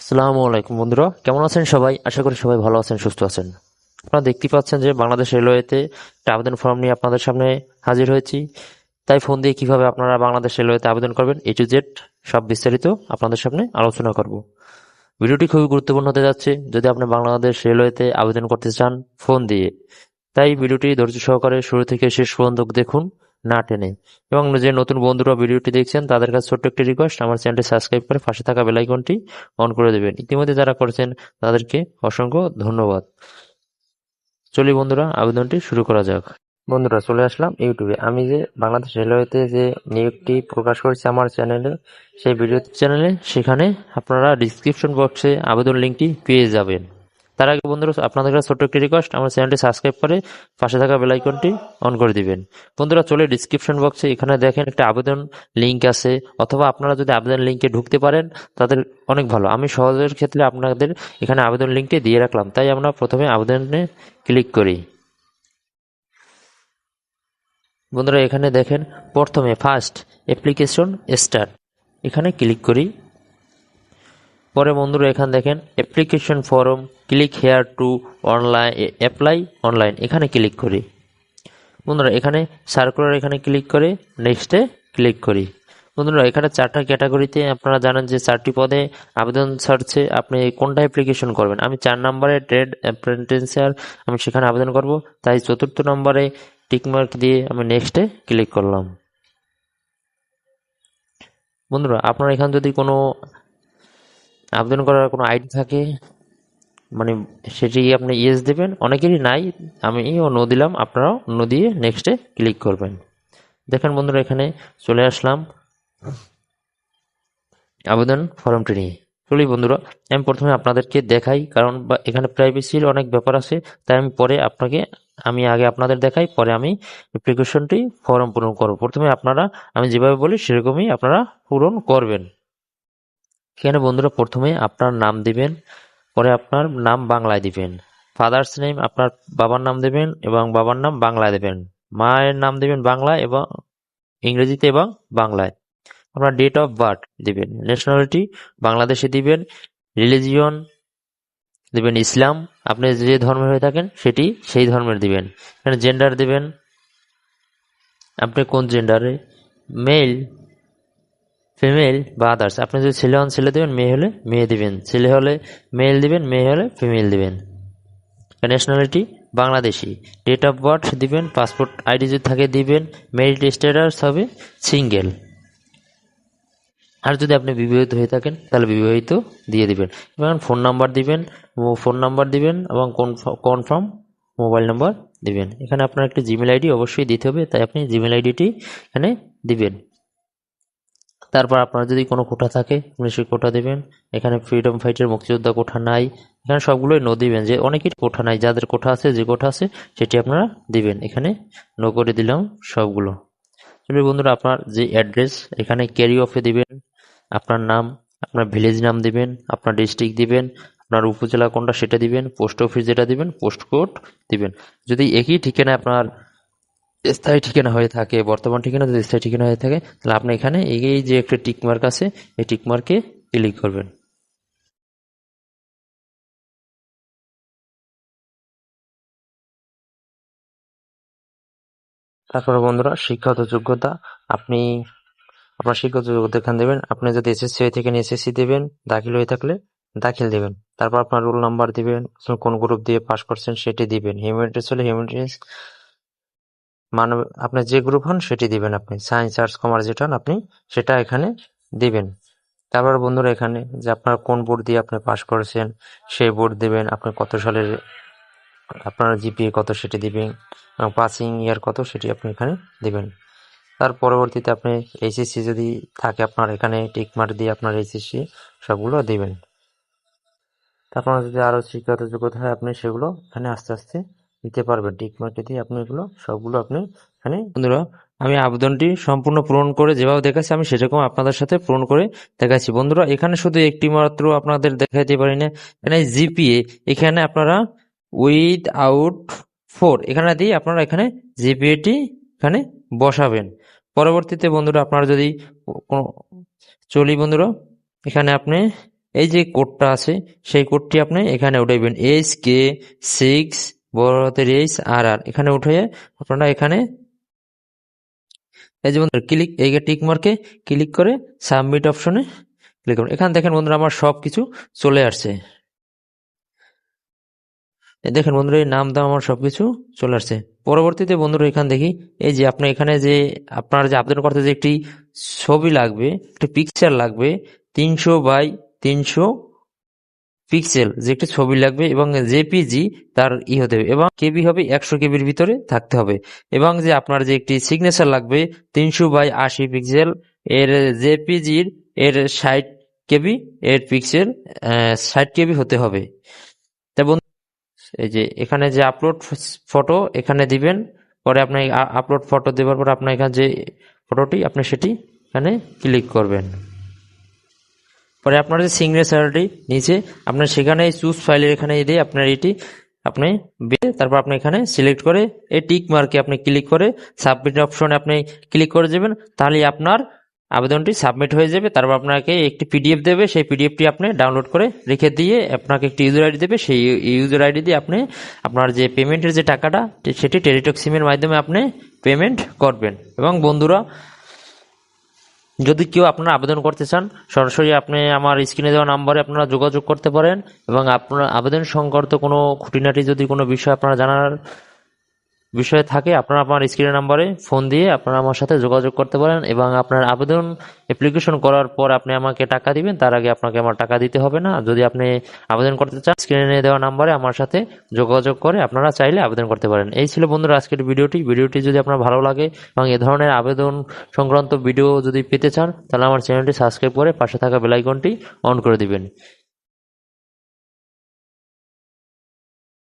আসসালামু আলাইকুম বন্ধুরা, কেমন আছেন সবাই? আশা করি সবাই ভালো আছেন, সুস্থ আছেন। আপনারা দেখতে পাচ্ছেন যে বাংলাদেশ রেলওয়েতে একটা আবেদন ফর্ম নিয়ে আপনাদের সামনে হাজির হয়েছি। তাই ফোন দিয়ে কীভাবে আপনারা বাংলাদেশ রেলওয়েতে আবেদন করবেন, এ টু জেড সব বিস্তারিত আপনাদের সামনে আলোচনা করব। ভিডিওটি খুবই গুরুত্বপূর্ণ হতে যাচ্ছে, যদি আপনি বাংলাদেশ রেলওয়েতে আবেদন করতে চান, ফোন দিয়ে। তাই ভিডিওটি ধৈর্য সহকারে শুরু থেকে শেষ পর্যন্ত দেখুন। না টেনে। এবং যে নতুন বন্ধুরা ভিডিওটি দেখছেন, তাদের কাছে ছোট্ট একটি রিকোয়েস্ট আমার চ্যানেলটি সাবস্ক্রাইব করে পাশে থাকা বেল আইকনটি অন করে দেবেন। ইতিমধ্যে যারা করেছেন, তাদেরকে অসংখ্য ধন্যবাদ। চলি বন্ধুরা, আবেদনটি শুরু করা যাক। বন্ধুরা, চলে আসলাম ইউটিউবে। আমি যে বাংলাদেশ রেলওয়েতে যে নিয়োগটি প্রকাশ করেছি আমার চ্যানেলে, সেই ভিডিও চ্যানেলে সেখানে আপনারা ডিসক্রিপশন বক্সে আবেদন লিঙ্কটি পেয়ে যাবেন। তার আগে বন্ধুরা, আপনাদের কাছে ছোট্ট একটি রিকোয়েস্ট আমার চ্যানেলটি সাবস্ক্রাইব করে পাশে থাকা বেল আইকনটি অন করে দিবেন। বন্ধুরা, চলে ডিসক্রিপশন বক্সে এখানে দেখেন একটা আবেদন লিঙ্ক আছে, অথবা আপনারা যদি আবেদন লিঙ্কে ঢুকতে পারেন, তাদের অনেক ভালো। আমি সহজের ক্ষেত্রে আপনাদের এখানে আবেদন লিঙ্কটি দিয়ে রাখলাম, তাই আমরা প্রথমে আবেদনে ক্লিক করি। বন্ধুরা, এখানে দেখেন প্রথমে ফার্স্ট অ্যাপ্লিকেশন স্টার্ট এখানে ক্লিক করি। পরে বন্ধুরা এখানে দেখেন application form click here to online apply online এখানে ক্লিক করি। বন্ধুরা এখানে সার্কুলার এখানে ক্লিক করে নেক্সটে ক্লিক করি। বন্ধুরা এখানে চারটা ক্যাটাগরিতে আপনারা জানেন যে চারটি পদে আবেদন ছাড়ছে, আপনি কোনটা অ্যাপ্লিকেশন করবেন? আমি চার নম্বরে ট্রেড অ্যাপ্রেন্টিসার আমি সেখানে আবেদন করব, তাই চতুর্থ নম্বরে টিকমার্ক দিয়ে আমি নেক্সটে ক্লিক করলাম। বন্ধুরা আপনার এখানে যদি কোনো আবেদন করার কোনো আইডি থাকে? মানে সেটি আপনি ইয়েস দেবেন। অনেকেরই নাই। আমি নো দিলাম। আপনারাও নো দিয়ে নেক্সটে ক্লিক করবেন। দেখেন বন্ধুরা, এখানে চলে আসলাম। আবেদন ফর্মটি নিয়ে। চলি বন্ধুরা, আমি প্রথমে আপনাদেরকে দেখাই, কারণ এখানে প্রাইভেসির অনেক ব্যাপার আছে, তাই আমি পরে আপনাকে, আমি আগে আপনাদের দেখাই, পরে আমি অ্যাপ্লিকেশনটি ফর্ম পূরণ করব। প্রথমে আপনারা, আমি যেভাবে বলি, সেরকমই আপনারা পূরণ করবেন। এখানে বন্ধুরা প্রথমে আপনার নাম দিবেন, পরে আপনার নাম বাংলায় দিবেন। ফাদার্স নেম আপনার বাবার নাম দেবেন এবং বাবার নাম বাংলায় দেবেন। মায়ের নাম দেবেন বাংলায় এবং ইংরেজিতে এবং বাংলায়। আপনার ডেট অফ বার্থ দিবেন ন্যাশনালিটি বাংলাদেশে দিবেন রিলিজিয়ন দিবেন, ইসলাম। আপনি যে ধর্মের হয়ে থাকেন সেটি সেই ধর্মের দিবেন। এখানে জেন্ডার দিবেন, আপনি কোন জেন্ডারে মেল ফিমেল বা আদার্স আপনি যদি ছেলে হন, ছেলে দেবেন, মেয়ে হলে মেয়ে দিবেন। ছেলে হলে মেল দিবেন, মেয়ে হলে ফিমেল দিবেন। Nationality Bangladeshi. Date of birth দিবেন পাসপোর্ট আইডি যদি থাকে দিবেন মেরিট স্ট্যাটাস হবে সিঙ্গেল আর যদি আপনি বিবাহিত হয়ে থাকেন, তাহলে বিবাহিত দিয়ে দিবেন। এবং ফোন নাম্বার দিবেন ফোন নাম্বার দিবেন এবং কনফার্ম মোবাইল নাম্বার দিবেন। এখানে আপনার একটি জিমেল আইডি অবশ্যই দিতে হবে, তাই আপনি জিমেল আইডিটি এখানে দিবেন। তারপর আপনার যদি কোনো কোঠা থাকে, আপনি সেই কোঠা দেবেন। এখানে ফ্রিডম ফাইটের মুক্তিযোদ্ধা কোঠা নাই। এখানে সবগুলোই নো দিবেন যে অনেকের কোঠা নাই, যাদের কোঠা আছে, যে কোঠা আছে, সেটি আপনারা দিবেন। এখানে নো করে দিলাম সবগুলো। চলবে বন্ধুরা, আপনার যে অ্যাড্রেস এখানে ক্যারি অফে দিবেন। আপনার নাম, আপনার ভিলেজ নাম দিবেন, আপনার ডিস্ট্রিক্ট দিবেন, আপনার উপজেলা কোনটা সেটা দিবেন পোস্ট অফিস যেটা দিবেন পোস্ট কোড দিবেন। যদি একই ঠিকানায় আপনার স্থায়ী ঠিকানা হয়ে থাকে, বর্তমান ঠিকানা যদি স্থায়ী ঠিকানা হয়ে থাকে, তাহলে আপনি এখানে এই যে একটা টিকমার্ক আছে, এই টিকমার্কে ক্লিক করবেন। তারপরে বন্ধুরা, শিক্ষাগত যোগ্যতা, আপনি, আপনার শিক্ষাগত যোগ্যতা এখানে দেবেন, আপনি যদি এসএসসি হয়ে থাকেন এসএসসি দেবেন, দাখিল হয়ে থাকলে দাখিল দেবেন। তারপর আপনার রোল নাম্বার দিবেন, কোন গ্রুপ দিয়ে পাস করছেন সেটি দিবেন। হিউম্যানিটিস হলে হিউম্যানিটিস মানব আপনি যে গ্রুপ হন সেটি দিবেন আপনি। সায়েন্স আর্টস কমার্স যেটা হন আপনি সেটা এখানে দিবেন। তারপর বন্ধুরা এখানে যে আপনার কোন বোর্ড দিয়ে আপনি পাশ করেছেন, সেই বোর্ড দিবেন। আপনি কত সালের, আপনার জিপিএ কত সেটি দিবেন, এবং পাসিং ইয়ার কত সেটি আপনি এখানে দিবেন। তার পরবর্তীতে আপনি এইচএসসি যদি থাকে আপনার এখানে টিকমার্ক দিয়ে আপনার এইচএসসি সবগুলো দিবেন। তারপর যদি আরও শিক্ষাগত যোগ্যতা হয় আপনি সেগুলো এখানে আস্তে আস্তে দিতে পারবেন। টিকমার্কে দিয়ে আপনি এগুলো সবগুলো আপনি এখানে বন্ধুরা, আমি আবেদনটি সম্পূর্ণ পূরণ করে যেভাবে দেখাচ্ছি আমি সেরকম আপনাদের সাথে পূরণ করে দেখাচ্ছি। বন্ধুরা, এখানে শুধু একটি মাত্র আপনাদের দেখাইতে পারি না, এখানে জিপিএ, এখানে আপনারা উইথ আউট ফোর, এখানে দিয়ে আপনারা এখানে জিপিএটি এখানে বসাবেন। পরবর্তীতে বন্ধুরা, আপনারা যদি চলি বন্ধুরা, এখানে আপনি এই যে কোডটা আছে, সেই কোডটি আপনি এখানে উঠাইবেন। এইচ কে সিক্স বড় হাতের এইচ আর আর। এখানে উঠে আপনারা এখানে এই যে বন্ধুরা ক্লিক এই টিক মার্কে ক্লিক করে সাবমিট অপশনে ক্লিক করুন। এখানে দেখেন বন্ধুরা, আমার সব কিছু চলে আসছে। এই দেখেন বন্ধুরা, এই নাম দাম আমার সবকিছু চলে আসছে। পরবর্তীতে বন্ধুরা, এখান দেখি, এই যে আপনি এখানে যে আপনার যে আবেদন করতে যে একটি ছবি লাগবে, একটি পিকচার লাগবে, তিনশো বাই তিনশো পিক্সেল যে একটি ছবি লাগবে এবং জেপিজি তার ই হতে হবে এবং কেবি হবে একশো কেবির ভিতরে থাকতে হবে। এবং যে আপনার যে একটি সিগনেচার লাগবে, তিনশো বাই আশি পিক্সেল এর জেপিজির এর ষাট কেবি এর পিক্সেল ষাট কেবি হতে হবে। তা বন্ধু, এই যে এখানে যে আপলোড ফটো এখানে দিবেন, পরে আপনি আপলোড ফটো দেওয়ার পর আপনার এখানে যে ফটোটি আপনি সেটি এখানে ক্লিক করবেন। পরে আপনার যে সিগনেচারটি নিচে, আপনার সেখানে চুজ ফাইলের এখানে দিয়ে আপনার এটি আপনি তারপর আপনি এখানে সিলেক্ট করে এই টিক মার্কে আপনি ক্লিক করে সাবমিট অপশনে আপনি ক্লিক করে দেবেন তাহলে আপনার আবেদনটি সাবমিট হয়ে যাবে। তারপর আপনাকে একটি পিডিএফ দেবে, সেই পিডিএফটি আপনি ডাউনলোড করে রেখে দিয়ে আপনাকে একটি ইউজার আইডি দেবে। সেই ইউজার আইডি দিয়ে আপনি আপনার যে পেমেন্টের যে টাকাটা, সেটি টেলিটক সিমের মাধ্যমে আপনি পেমেন্ট করবেন। এবং বন্ধুরা যদি কেউ আপনারা আবেদন করতে চান, সরাসরি আপনি আমার স্ক্রিনে দেওয়া নাম্বারে আপনারা যোগাযোগ করতে পারেন এবং আপনার আবেদন সংক্রান্ত কোনো খুঁটিনাটি যদি কোনো বিষয় আপনারা জানার বিষয় থাকে, আপনারা আমার স্ক্রিনের নাম্বারে ফোন দিয়ে আপনারা আমার সাথে যোগাযোগ করতে পারেন এবং আপনার আবেদন অ্যাপ্লিকেশন করার পর আপনি আমাকে টাকা দিবেন, তার আগে আপনাকে আমার টাকা দিতে হবে না। যদি আপনি আবেদন করতে চান স্ক্রিনে দেওয়া নাম্বারে আমার সাথে যোগাযোগ করে আপনারা চাইলে আবেদন করতে পারেন। এই ছিল বন্ধুরা আজকের ভিডিওটি। ভিডিওটি যদি আপনার ভালো লাগে এবং এ ধরনের আবেদন সংক্রান্ত ভিডিও যদি পেতে চান, তাহলে আমার চ্যানেলটি সাবস্ক্রাইব করে পাশে থাকা বেলাইকনটি অন করে দিবেন।